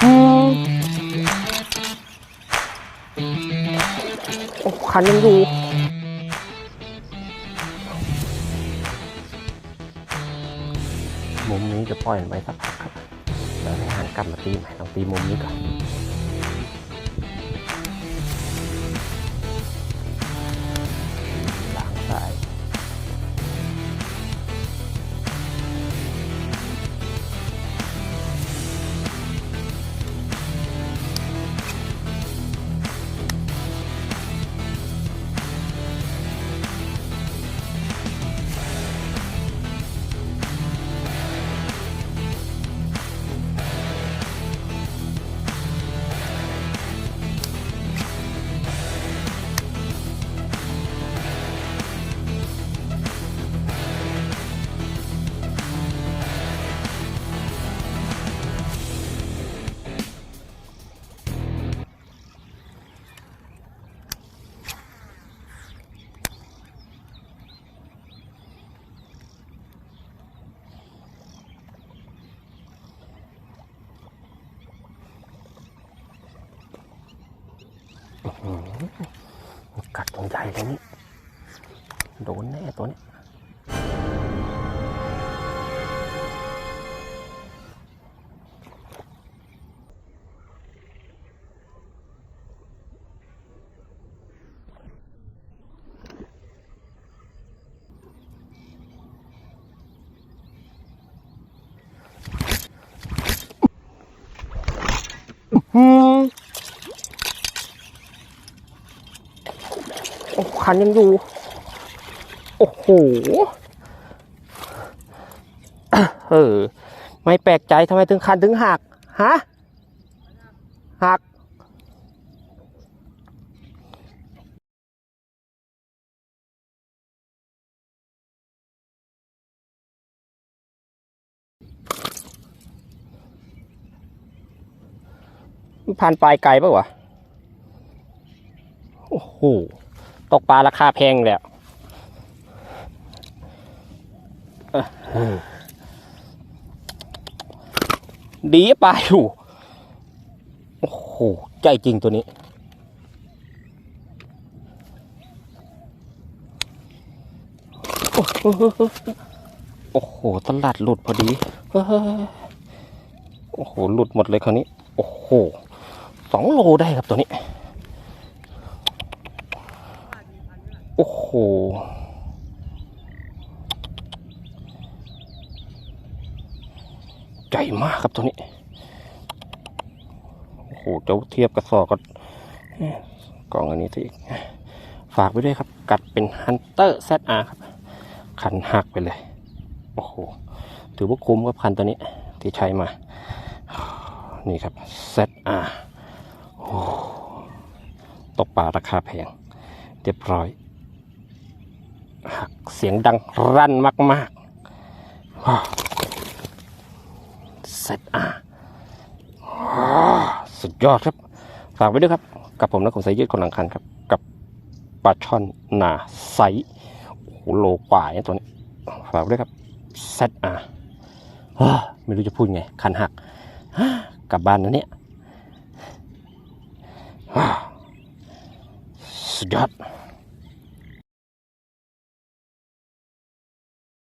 โอ้ขันยังอยู่มุมนี้จะปล่อยไว้สักพักครับแล้วให้หันกลับมาตีใหม่ลองตีมุมนี้ก่อน กัดตรงนี่โดนแน่ตัวนี้ยอืม โอ้คันยังอยู่ โอ้โห เออ ไม่แปลกใจทำไมถึงคันถึงหัก ฮะ หักผ่านปลายไกลปะวะ โอ้โห ตกปลาราคาแพงเลยอะเออดีปลาอยู่ โอ้โห ใจจริงตัวนี้ โอ้โหตลาดหลุดพอดีเฮ้ยโอ้โห หลุดหมดเลยคราวนี้ โอ้โห สองโลได้ครับตัวนี้ โอ้โห ใหญ่มากครับตัวนี้ โอ้โหจะเทียบกับซอก็กล่องอันนี้สิฝากไว้ด้วยครับ กัดเป็นฮันเตอร์ ZR ครับคันหักไปเลย โอ้โห ถือว่าคุ้มกับคันตัวนี้ ที่ใช้มา นี่ครับ ZR โอ้ตกปลาราคาแพงเรียบร้อย เสียงดังรั่นมากๆว้าวเซตอาสุดยอดครับ ฝากไว้ด้วยครับ กับผมนะผมสายยืดคนหลังคันครับ กับปลาช่อนหนาไซส์โอ้โหโลกว่าเนี่ยตัวนี้ ฝากไว้ด้วยครับเซตอาไม่รู้จะพูดไง คันหัก กลับบ้านนะเนี่ยสุดยอด